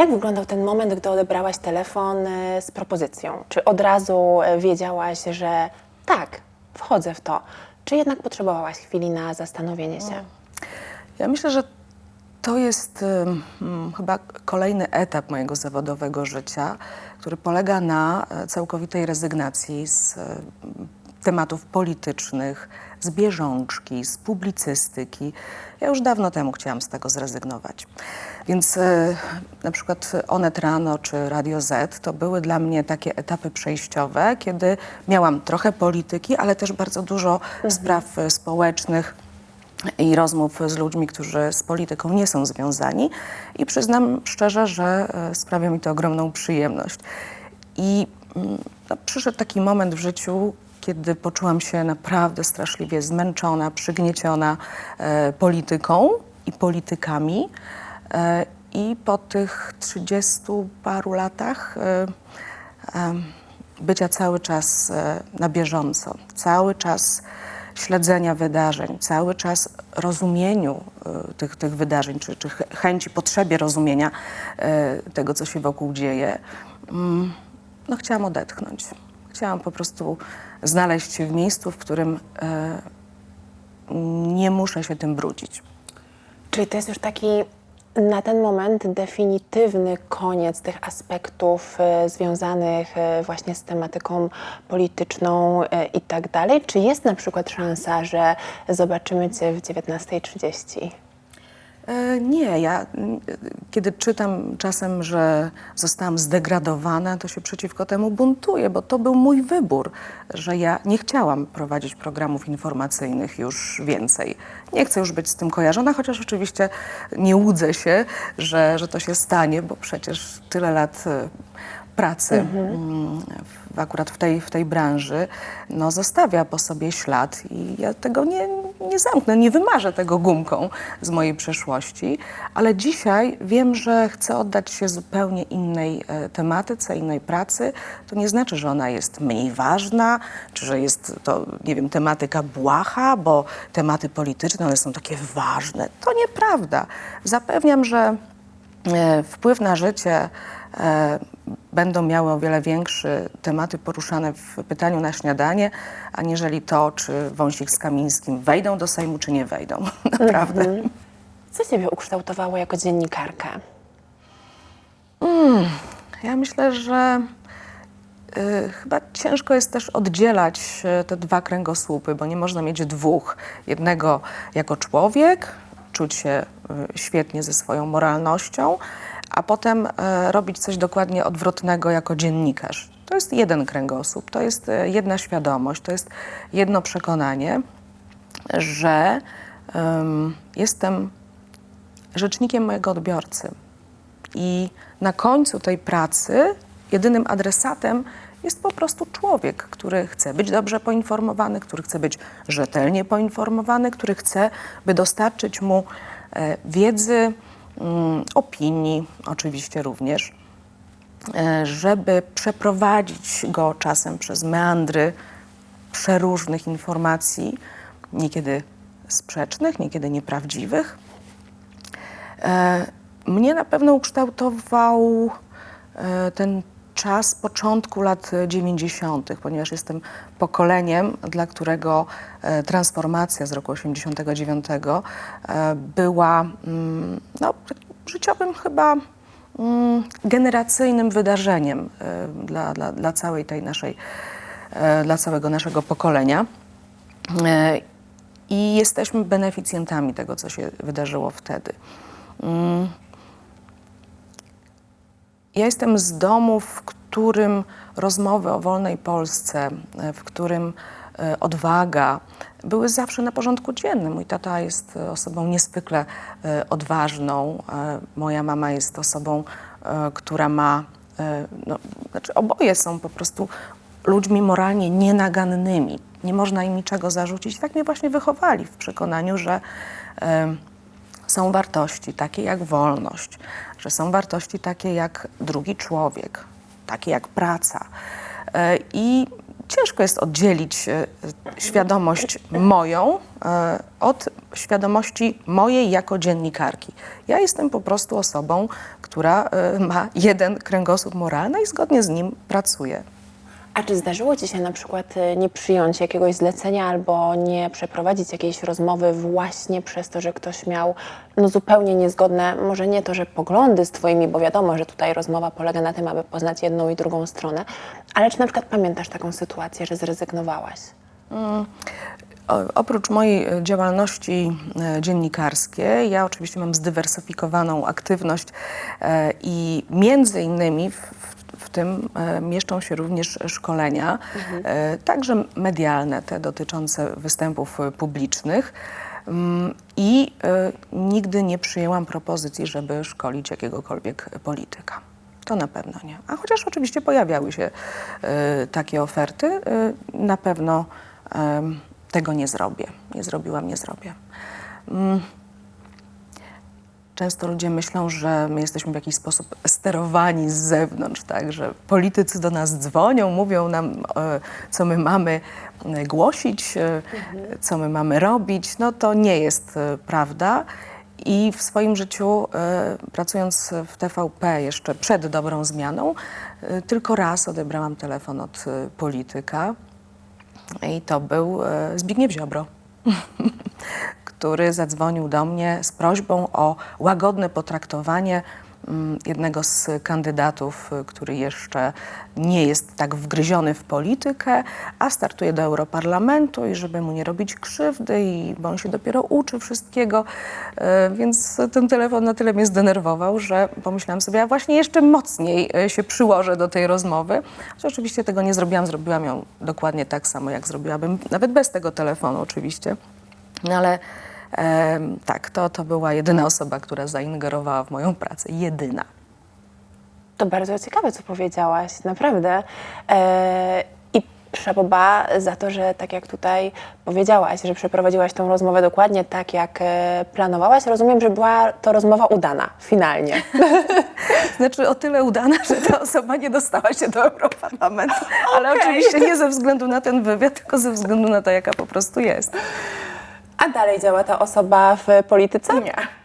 jak wyglądał ten moment, gdy odebrałaś telefon e, z propozycją? Czy od razu e, wiedziałaś, że tak, wchodzę w to? Czy jednak potrzebowałaś chwili na zastanowienie się? Ja myślę, że to jest mm, chyba kolejny etap mojego zawodowego życia, który polega na e, całkowitej rezygnacji z tematów politycznych, z bieżączki, z publicystyki. Ja już dawno temu chciałam z tego zrezygnować. Więc e, na przykład Onet Rano czy Radio Z to były dla mnie takie etapy przejściowe, kiedy miałam trochę polityki, ale też bardzo dużo spraw e, społecznych i rozmów z ludźmi, którzy z polityką nie są związani. I przyznam szczerze, że e, sprawia mi to ogromną przyjemność. I mm, no, przyszedł taki moment w życiu, kiedy poczułam się naprawdę straszliwie zmęczona, przygnieciona e, polityką i politykami. E, I po tych trzydziestu paru latach e, bycia cały czas na bieżąco, cały czas śledzenia wydarzeń, cały czas rozumieniu tych, tych wydarzeń, czy, czy ch- chęci, potrzebie rozumienia tego, co się wokół dzieje, mm, no chciałam odetchnąć. Chciałam po prostu znaleźć się w miejscu, w którym e, nie muszę się tym brudzić. Czyli to jest już taki na ten moment definitywny koniec tych aspektów e, związanych e, właśnie z tematyką polityczną e, i tak dalej? Czy jest na przykład szansa, że zobaczymy Cię w 19.30? E, Nie, ja mm, kiedy czytam czasem, że zostałam zdegradowana, to się przeciwko temu buntuję, bo to był mój wybór, że ja nie chciałam prowadzić programów informacyjnych już więcej. Nie chcę już być z tym kojarzona, chociaż oczywiście nie łudzę się, że, że to się stanie, bo przecież tyle lat e, pracy mm, w, akurat w tej, w tej branży no, zostawia po sobie ślad i ja tego nie, nie zamknę, nie wymarzę tego gumką z mojej przeszłości, ale dzisiaj wiem, że chcę oddać się zupełnie innej e, tematyce, innej pracy. To nie znaczy, że ona jest mniej ważna, czy że jest to, nie wiem, tematyka błaha, bo tematy polityczne, one są takie ważne. To nieprawda. Zapewniam, że e, wpływ na życie e, będą miały o wiele większe tematy poruszane w pytaniu na śniadanie, aniżeli to, czy Wąsik z Kamińskim wejdą do Sejmu, czy nie wejdą. Naprawdę. Co Ciebie ukształtowało jako dziennikarkę? Ja myślę, że y, chyba ciężko jest też oddzielać y, te dwa kręgosłupy, bo nie można mieć dwóch. Jednego jako człowiek, czuć się y, świetnie ze swoją moralnością, a potem y, robić coś dokładnie odwrotnego jako dziennikarz. To jest jeden kręgosłup, to jest y, jedna świadomość, to jest jedno przekonanie, że ym, jestem rzecznikiem mojego odbiorcy. I na końcu tej pracy jedynym adresatem jest po prostu człowiek, który chce być dobrze poinformowany, który chce być rzetelnie poinformowany, który chce, by dostarczyć mu e, wiedzy, opinii, oczywiście również, e, żeby przeprowadzić go czasem przez meandry przeróżnych informacji, niekiedy sprzecznych, niekiedy nieprawdziwych. E, Mnie na pewno ukształtował e, ten czas początku lat 90., ponieważ jestem pokoleniem, dla którego e, transformacja z roku 89 e, była mm, no, życiowym chyba mm, generacyjnym wydarzeniem e, dla, dla, dla całej tej naszej, dla całego naszego pokolenia. I jesteśmy beneficjentami tego, co się wydarzyło wtedy. Ja jestem z domu, w którym rozmowy o wolnej Polsce, e, w którym e, odwaga były zawsze na porządku dziennym. Mój tata jest e, osobą niezwykle odważną. Moja mama jest osobą, która ma, no, znaczy oboje są po prostu ludźmi moralnie nienagannymi. Nie można im niczego zarzucić. Tak mnie właśnie wychowali w przekonaniu, że są wartości takie jak wolność, że są wartości takie jak drugi człowiek, takie jak praca. E, I ciężko jest oddzielić e, świadomość moją e, od świadomości mojej jako dziennikarki. Ja jestem po prostu osobą, która ma jeden kręgosłup moralny i zgodnie z nim pracuje. A czy zdarzyło Ci się na przykład y, nie przyjąć jakiegoś zlecenia albo nie przeprowadzić jakiejś rozmowy właśnie przez to, że ktoś miał no, zupełnie niezgodne, może nie to, że poglądy z Twoimi, bo wiadomo, że tutaj rozmowa polega na tym, aby poznać jedną i drugą stronę, ale czy na przykład pamiętasz taką sytuację, że zrezygnowałaś? O, oprócz mojej e, działalności e, dziennikarskiej, ja oczywiście mam zdywersyfikowaną aktywność e, i między innymi w tym e, mieszczą się również szkolenia, e, także medialne, te dotyczące występów e, publicznych. Mm, I nigdy nie przyjęłam propozycji, żeby szkolić jakiegokolwiek polityka. To na pewno nie. A chociaż oczywiście pojawiały się takie oferty, na pewno tego nie zrobię. Nie zrobiłam, nie zrobię. Często ludzie myślą, że my jesteśmy w jakiś sposób sterowani z zewnątrz, tak? że politycy do nas dzwonią, mówią nam, e, co my mamy e, głosić, e, co my mamy robić. No to nie jest prawda. I w swoim życiu, pracując w TVP jeszcze przed dobrą zmianą, tylko raz odebrałam telefon od polityka i to był Zbigniew Ziobro, który zadzwonił do mnie z prośbą o łagodne potraktowanie mm, jednego z kandydatów, który jeszcze nie jest tak wgryziony w politykę, a startuje do Europarlamentu i żeby mu nie robić krzywdy, i, bo on się dopiero uczy wszystkiego. E, Więc ten telefon na tyle mnie zdenerwował, że pomyślałam sobie, a właśnie jeszcze mocniej e, się przyłożę do tej rozmowy. Oczywiście tego nie zrobiłam, zrobiłam ją dokładnie tak samo, jak zrobiłabym, nawet bez tego telefonu oczywiście. No ale tak, to, to była jedyna osoba, która zaingerowała w moją pracę. Jedyna. To bardzo ciekawe, co powiedziałaś, naprawdę. E, I szaboba za to, że tak jak tutaj powiedziałaś, że przeprowadziłaś tą rozmowę dokładnie tak, jak e, planowałaś. Rozumiem, że była to rozmowa udana, finalnie. Znaczy o tyle udana, że ta osoba nie dostała się do Europarlamentu. Ale Okej. oczywiście nie ze względu na ten wywiad, tylko ze względu na to, jaka po prostu jest. A dalej działa ta osoba w polityce? Nie.